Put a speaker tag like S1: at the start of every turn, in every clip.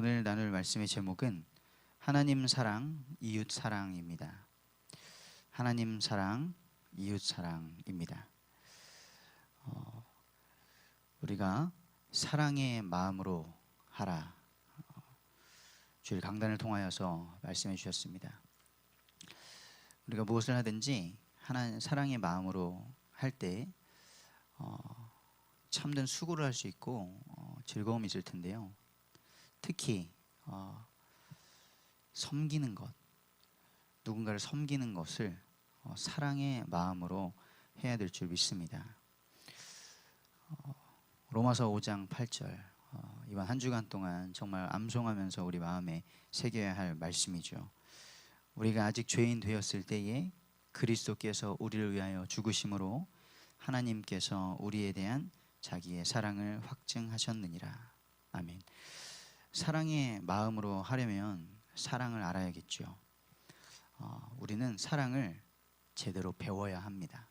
S1: 오늘 나눌 말씀의 제목은 하나님 사랑, 이웃 사랑입니다. 하나님 사랑, 이웃 사랑입니다. 어, 우리가 사랑의 마음으로 하라. 어, 주일 강단을 통하여서 말씀해 주셨습니다. 우리가 무엇을 하든지 하나 사랑의 마음으로 할때 어, 참된 수고를 할 수 있고 어, 즐거움이 있을 텐데요. 특히 어, 섬기는 것, 누군가를 섬기는 것을 어, 사랑의 마음으로 해야 될 줄 믿습니다. 어, 로마서 5장 8절 어, 이번 한 주간 동안 정말 암송하면서 우리 마음에 새겨야 할 말씀이죠. 우리가 아직 죄인 되었을 때에 그리스도께서 우리를 위하여 죽으심으로 하나님께서 우리에 대한 자기의 사랑을 확증하셨느니라. 아멘. 사랑의 마음으로 하려면 사랑을 알아야겠죠. 어, 우리는 사랑을 제대로 배워야 합니다.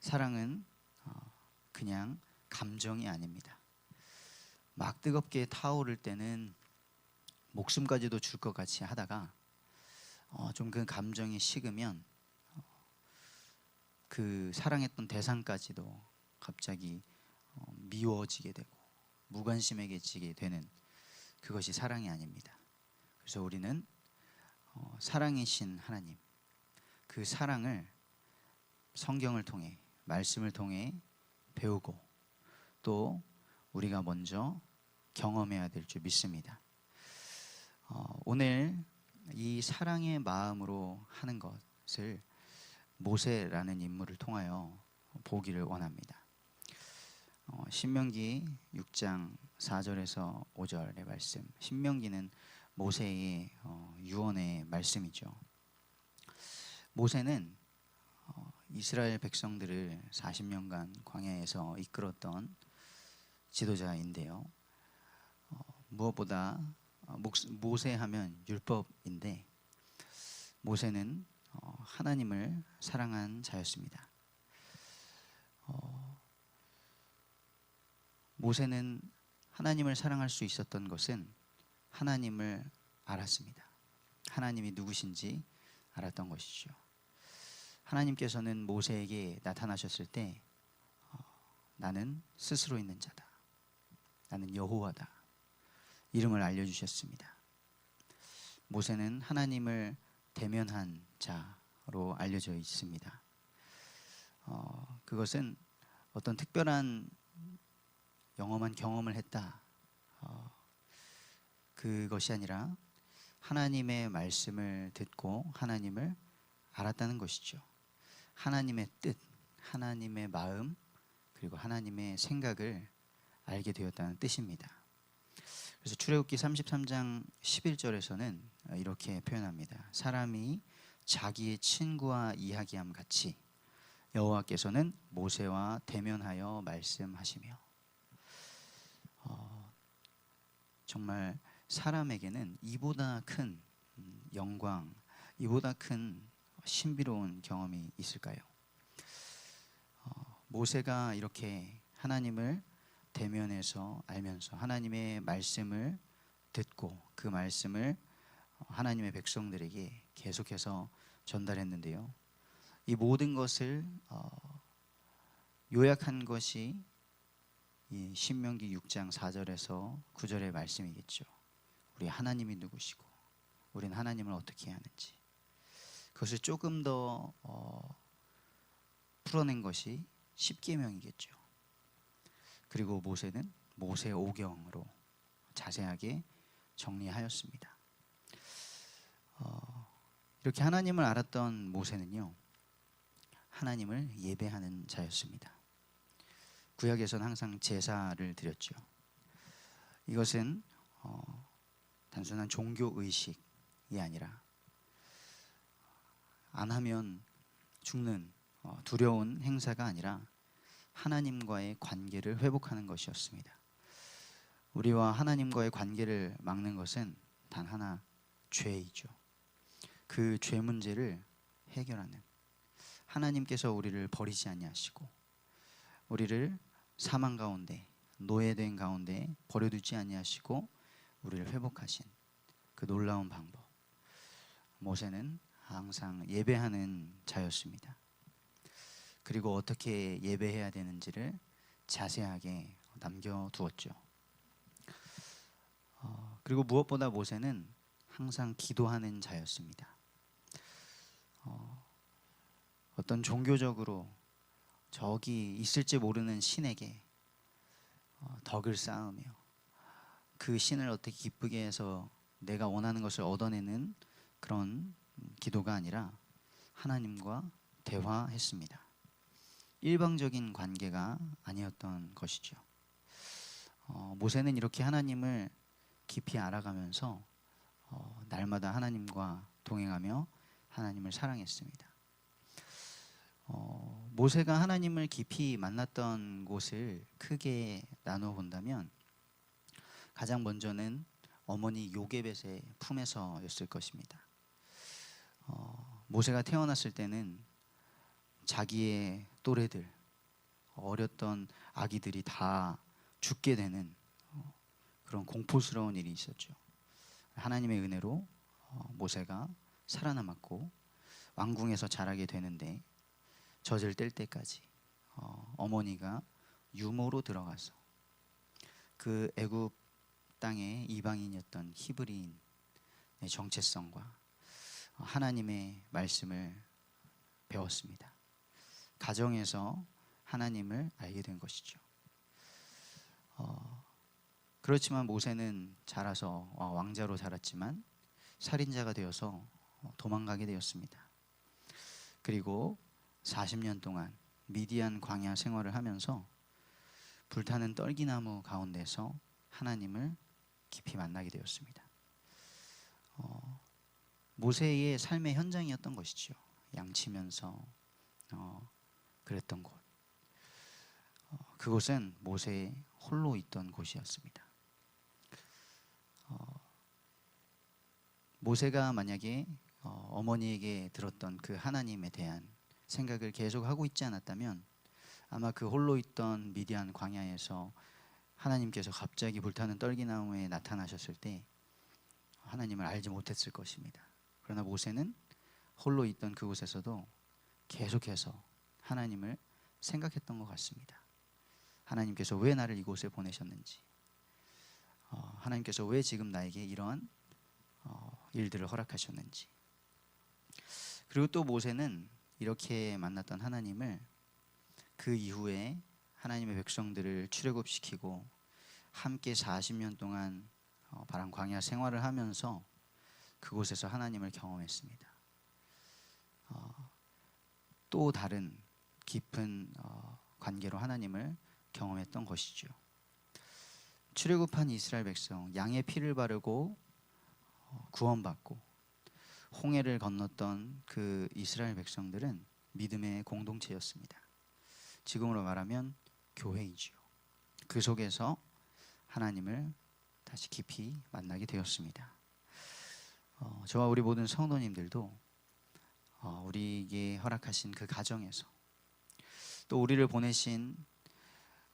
S1: 사랑은 어, 그냥 감정이 아닙니다. 막 뜨겁게 타오를 때는 목숨까지도 줄 것 같이 하다가 어, 좀 그 감정이 식으면 어, 그 사랑했던 대상까지도 갑자기 어, 미워지게 되고 무관심해지게 되는 그것이 사랑이 아닙니다. 그래서 우리는 어, 사랑이신 하나님 그 사랑을 성경을 통해 말씀을 통해 배우고 또 우리가 먼저 경험해야 될 줄 믿습니다. 어, 오늘 이 사랑의 마음으로 하는 것을 모세라는 인물을 통하여 보기를 원합니다. 어, 신명기 6장 4절에서 5절의 말씀. 신명기는 모세의 어, 유언의 말씀이죠. 모세는 어, 이스라엘 백성들을 40년간 광야에서 이끌었던 지도자인데요. 어, 무엇보다 어, 모세 하면 율법인데 모세는 어, 하나님을 사랑한 자였습니다. 어, 모세는 하나님을 사랑할 수 있었던 것은 하나님을 알았습니다. 하나님이 누구신지 알았던 것이죠. 하나님께서는 모세에게 나타나셨을 때 어, 나는 스스로 있는 자다. 나는 여호와다. 이름을 알려주셨습니다. 모세는 하나님을 대면한 자로 알려져 있습니다. 어, 그것은 어떤 특별한 영험한 경험을 했다. 어, 그것이 아니라 하나님의 말씀을 듣고 하나님을 알았다는 것이죠. 하나님의 뜻, 하나님의 마음, 그리고 하나님의 생각을 알게 되었다는 뜻입니다. 그래서 출애굽기 33장 11절에서는 이렇게 표현합니다. 사람이 자기의 친구와 이야기함 같이 여호와께서는 모세와 대면하여 말씀하시며 어, 정말 사람에게는 이보다 큰 음, 영광, 이보다 큰 신비로운 경험이 있을까요? 어, 모세가 이렇게 하나님을 대면해서 알면서 하나님의 말씀을 듣고 그 말씀을 하나님의 백성들에게 계속해서 전달했는데요. 이 모든 것을 어, 요약한 것이 이 신명기 6장 4절에서 9절의 말씀이겠죠. 우리 하나님이 누구시고 우리는 하나님을 어떻게 하는지 그것을 조금 더 어, 풀어낸 것이 십계명이겠죠. 그리고 모세는 모세 오경으로 자세하게 정리하였습니다. 어, 이렇게 하나님을 알았던 모세는요 하나님을 예배하는 자였습니다. 구약에서는 항상 제사를 드렸죠. 이것은 어, 단순한 종교 의식이 아니라 안 하면 죽는 어, 두려운 행사가 아니라 하나님과의 관계를 회복하는 것이었습니다. 우리와 하나님과의 관계를 막는 것은 단 하나 죄이죠. 그 죄 문제를 해결하는 하나님께서 우리를 버리지 아니하시고 우리를 사망 가운데 노예된 가운데 버려두지 아니하시고 우리를 회복하신 그 놀라운 방법. 모세는 항상 예배하는 자였습니다. 그리고 어떻게 예배해야 되는지를 자세하게 남겨두었죠. 어, 그리고 무엇보다 모세는 항상 기도하는 자였습니다. 어, 어떤 종교적으로 저기 있을지 모르는 신에게 어, 덕을 쌓으며 그 신을 어떻게 기쁘게 해서 내가 원하는 것을 얻어내는 그런 기도가 아니라 하나님과 대화했습니다. 일방적인 관계가 아니었던 것이죠. 어, 모세는 이렇게 하나님을 깊이 알아가면서 어, 날마다 하나님과 동행하며 하나님을 사랑했습니다. 어, 모세가 하나님을 깊이 만났던 곳을 크게 나누어 본다면 가장 먼저는 어머니 요게벳의 품에서였을 것입니다. 어, 모세가 태어났을 때는 자기의 또래들 어렸던 아기들이 다 죽게 되는 어, 그런 공포스러운 일이 있었죠. 하나님의 은혜로 어, 모세가 살아남았고 왕궁에서 자라게 되는데 젖을 뗄 때까지 어, 어머니가 유모로 들어가서 그 애굽 땅의 이방인이었던 히브리인의 정체성과 하나님의 말씀을 배웠습니다. 가정에서 하나님을 알게 된 것이죠. 어, 그렇지만 모세는 자라서 어, 왕자로 자랐지만 살인자가 되어서 어, 도망가게 되었습니다. 그리고 40년 동안 미디안 광야 생활을 하면서 불타는 떨기나무 가운데서 하나님을 깊이 만나게 되었습니다. 어, 모세의 삶의 현장이었던 것이죠. 양치면서 어, 그랬던 곳. 어, 그곳은 모세 홀로 있던 곳이었습니다. 어, 모세가 만약에 어, 어머니에게 들었던 그 하나님에 대한 생각을 계속 하고 있지 않았다면 아마 그 홀로 있던 미디안 광야에서 하나님께서 갑자기 불타는 떨기나무에 나타나셨을 때 하나님을 알지 못했을 것입니다. 그러나 모세는 홀로 있던 그곳에서도 계속해서 하나님을 생각했던 것 같습니다. 하나님께서 왜 나를 이곳에 보내셨는지, 어, 하나님께서 왜 지금 나에게 이러한 어, 일들을 허락하셨는지. 그리고 또 모세는 이렇게 만났던 하나님을 그 이후에 하나님의 백성들을 출애굽시키고 함께 40년 동안 어, 바람 광야 생활을 하면서 그곳에서 하나님을 경험했습니다. 어, 또 다른 깊은 어, 관계로 하나님을 경험했던 것이죠. 출애굽한 이스라엘 백성 양의 피를 바르고 어, 구원받고 홍해를 건넜던 그 이스라엘 백성들은 믿음의 공동체였습니다. 지금으로 말하면 교회이지요. 그 속에서 하나님을 다시 깊이 만나게 되었습니다. 어, 저와 우리 모든 성도님들도 어, 우리에게 허락하신 그 가정에서 또 우리를 보내신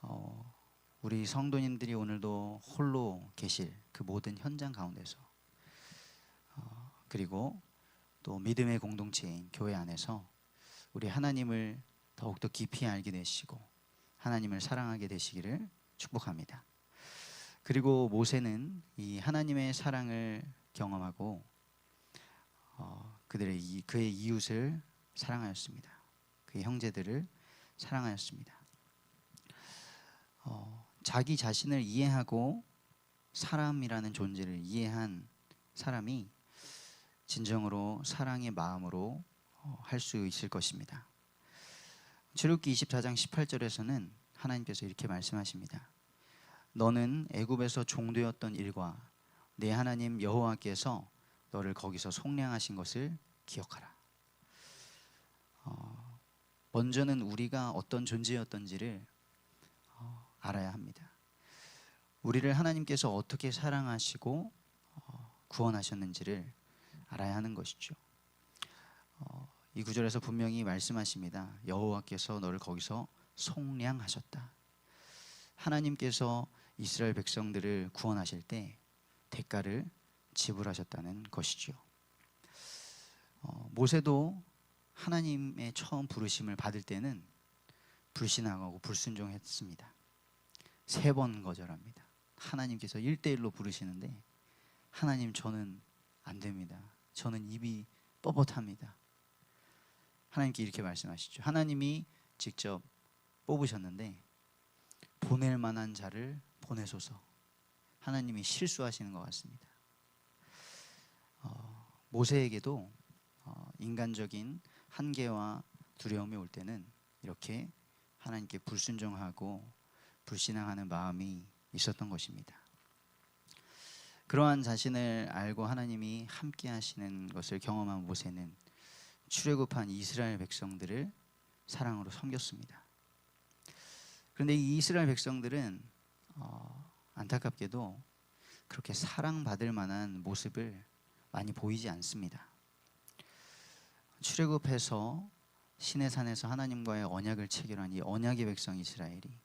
S1: 어, 우리 성도님들이 오늘도 홀로 계실 그 모든 현장 가운데서 어, 그리고 또 믿음의 공동체인 교회 안에서 우리 하나님을 더욱더 깊이 알게 되시고 하나님을 사랑하게 되시기를 축복합니다. 그리고 모세는 이 하나님의 사랑을 경험하고 어, 그들의 이, 그의 이웃을 사랑하였습니다. 그의 형제들을 사랑하였습니다. 어, 자기 자신을 이해하고 사람이라는 존재를 이해한 사람이 진정으로 사랑의 마음으로 어, 할수 있을 것입니다. 출애굽기 24장 18절에서는 하나님께서 이렇게 말씀하십니다. 너는 애굽에서 종되었던 일과 내 하나님 여호와께서 너를 거기서 속량하신 것을 기억하라. 어, 먼저는 우리가 어떤 존재였던지를 어, 알아야 합니다. 우리를 하나님께서 어떻게 사랑하시고 어, 구원하셨는지를 알아야 하는 것이죠. 어, 이 구절에서 분명히 말씀하십니다. 여호와께서 너를 거기서 속량하셨다. 하나님께서 이스라엘 백성들을 구원하실 때 대가를 지불하셨다는 것이죠. 어, 모세도 하나님의 처음 부르심을 받을 때는 불신앙하고 불순종했습니다. 세 번 거절합니다. 하나님께서 1대1로 부르시는데 하나님 저는 안 됩니다. 저는 입이 뻣뻣합니다. 하나님께 이렇게 말씀하시죠. 하나님이 직접 뽑으셨는데 보낼 만한 자를 보내소서. 하나님이 실수하시는 것 같습니다. 어, 모세에게도 어, 인간적인 한계와 두려움이 올 때는 이렇게 하나님께 불순종하고 불신앙하는 마음이 있었던 것입니다. 그러한 자신을 알고 하나님이 함께 하시는 것을 경험한 모세는 출애굽한 이스라엘 백성들을 사랑으로 섬겼습니다. 그런데 이 이스라엘 백성들은 어, 안타깝게도 그렇게 사랑받을 만한 모습을 많이 보이지 않습니다. 출애굽해서 시내산에서 하나님과의 언약을 체결한 이 언약의 백성 이스라엘이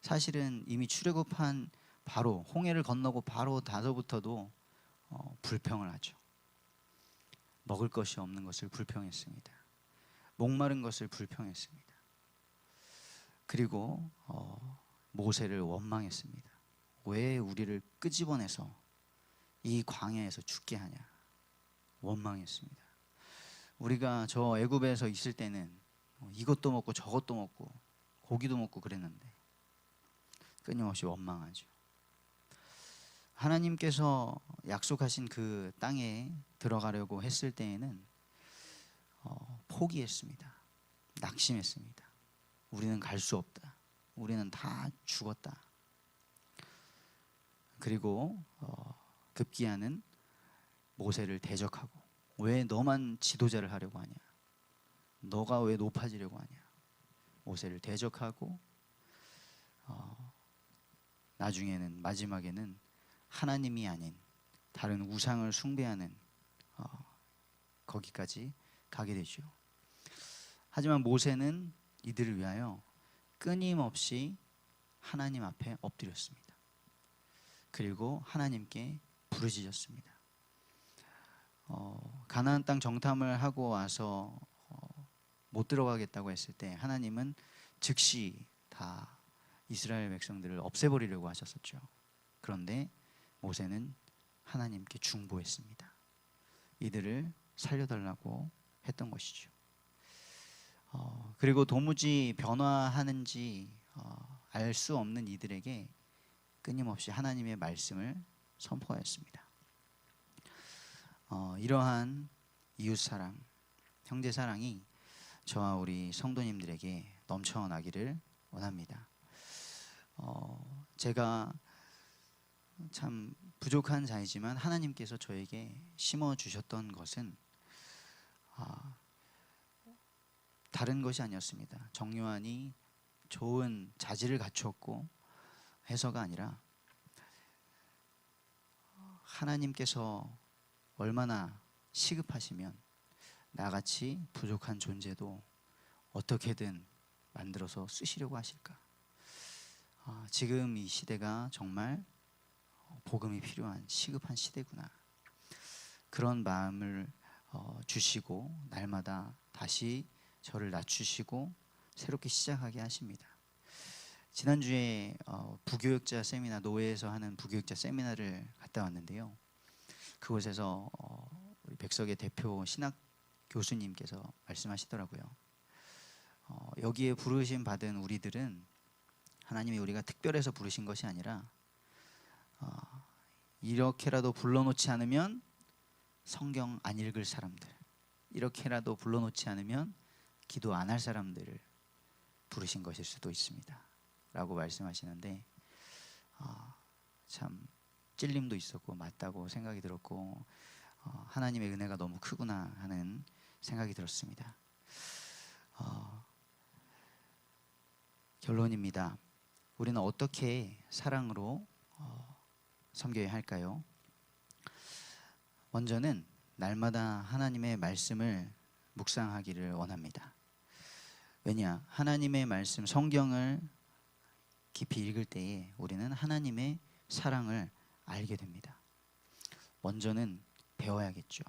S1: 사실은 이미 출애굽한 바로 홍해를 건너고 바로 다서부터도 어, 불평을 하죠. 먹을 것이 없는 것을 불평했습니다. 목마른 것을 불평했습니다. 그리고 어, 모세를 원망했습니다. 왜 우리를 끄집어내서 이 광야에서 죽게 하냐? 원망했습니다. 우리가 저 애굽에서 있을 때는 뭐 이것도 먹고 저것도 먹고 고기도 먹고 그랬는데 끊임없이 원망하죠. 하나님께서 약속하신 그 땅에 들어가려고 했을 때에는 어, 포기했습니다. 낙심했습니다. 우리는 갈 수 없다. 우리는 다 죽었다. 그리고 어, 급기야는 모세를 대적하고 왜 너만 지도자를 하려고 하냐? 너가 왜 높아지려고 하냐? 모세를 대적하고 어, 나중에는 마지막에는 하나님이 아닌 다른 우상을 숭배하는 어, 거기까지 가게 되죠. 하지만 모세는 이들을 위하여 끊임없이 하나님 앞에 엎드렸습니다. 그리고 하나님께 부르짖었습니다. 어, 가나안 땅 정탐을 하고 와서 어, 못 들어가겠다고 했을 때 하나님은 즉시 다 이스라엘 백성들을 없애버리려고 하셨었죠. 그런데 모세는 하나님께 중보했습니다. 이들을 살려달라고 했던 것이죠. 어, 그리고 도무지 변화하는지 어, 알수 없는 이들에게 끊임없이 하나님의 말씀을 선포하였습니다. 어, 이러한 이웃 사랑, 형제 사랑이 저와 우리 성도님들에게 넘쳐나기를 원합니다. 어, 제가 참 부족한 자이지만 하나님께서 저에게 심어 주셨던 것은 아, 다른 것이 아니었습니다. 정요한이 좋은 자질을 갖추었고 해서가 아니라 하나님께서 얼마나 시급하시면 나같이 부족한 존재도 어떻게든 만들어서 쓰시려고 하실까? 아, 지금 이 시대가 정말 복음이 필요한 시급한 시대구나. 그런 마음을 어, 주시고 날마다 다시 저를 낮추시고 새롭게 시작하게 하십니다. 지난주에 어, 부교육자 세미나 노회에서 하는 부교육자 세미나를 갔다 왔는데요. 그곳에서 어, 우리 백석의 대표 신학 교수님께서 말씀하시더라고요. 어, 여기에 부르심 받은 우리들은 하나님이 우리가 특별해서 부르신 것이 아니라 어, 이렇게라도 불러놓지 않으면 성경 안 읽을 사람들, 이렇게라도 불러놓지 않으면 기도 안 할 사람들을 부르신 것일 수도 있습니다.라고 말씀하시는데 어, 참 찔림도 있었고 맞다고 생각이 들었고 어, 하나님의 은혜가 너무 크구나 하는 생각이 들었습니다. 어, 결론입니다. 우리는 어떻게 사랑으로 어, 섬겨야 할까요? 먼저는 날마다 하나님의 말씀을 묵상하기를 원합니다. 왜냐? 하나님의 말씀 성경을 깊이 읽을 때에 우리는 하나님의 사랑을 알게 됩니다. 먼저는 배워야겠죠.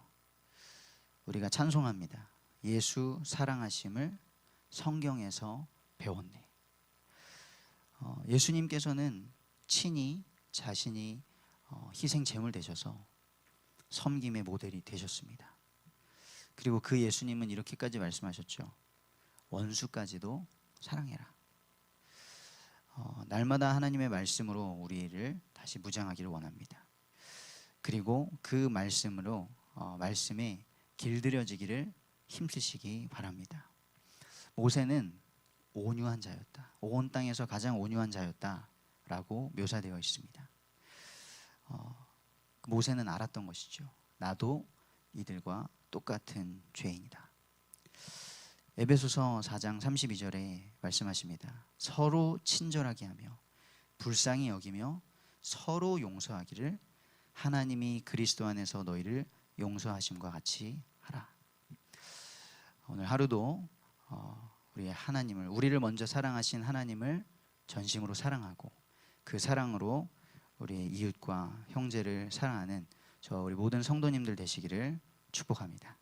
S1: 우리가 찬송합니다. 예수 사랑하심을 성경에서 배웠네. 어, 예수님께서는 친히 자신이 어, 희생 제물 되셔서 섬김의 모델이 되셨습니다. 그리고 그 예수님은 이렇게까지 말씀하셨죠. 원수까지도 사랑해라. 어, 날마다 하나님의 말씀으로 우리를 다시 무장하기를 원합니다. 그리고 그 말씀으로 어, 말씀에 길들여지기를 힘쓰시기 바랍니다. 모세는 온유한 자였다. 온 땅에서 가장 온유한 자였다라고 묘사되어 있습니다. 어, 모세는 알았던 것이죠. 나도 이들과 똑같은 죄인이다. 에베소서 4장 32절에 말씀하십니다. 서로 친절하게 하며 불쌍히 여기며 서로 용서하기를 하나님이 그리스도 안에서 너희를 용서하심과 같이 하라. 오늘 하루도 어, 우리의 하나님을 우리를 먼저 사랑하신 하나님을 전심으로 사랑하고 그 사랑으로 우리의 이웃과 형제를 사랑하는 저 우리 모든 성도님들 되시기를 축복합니다.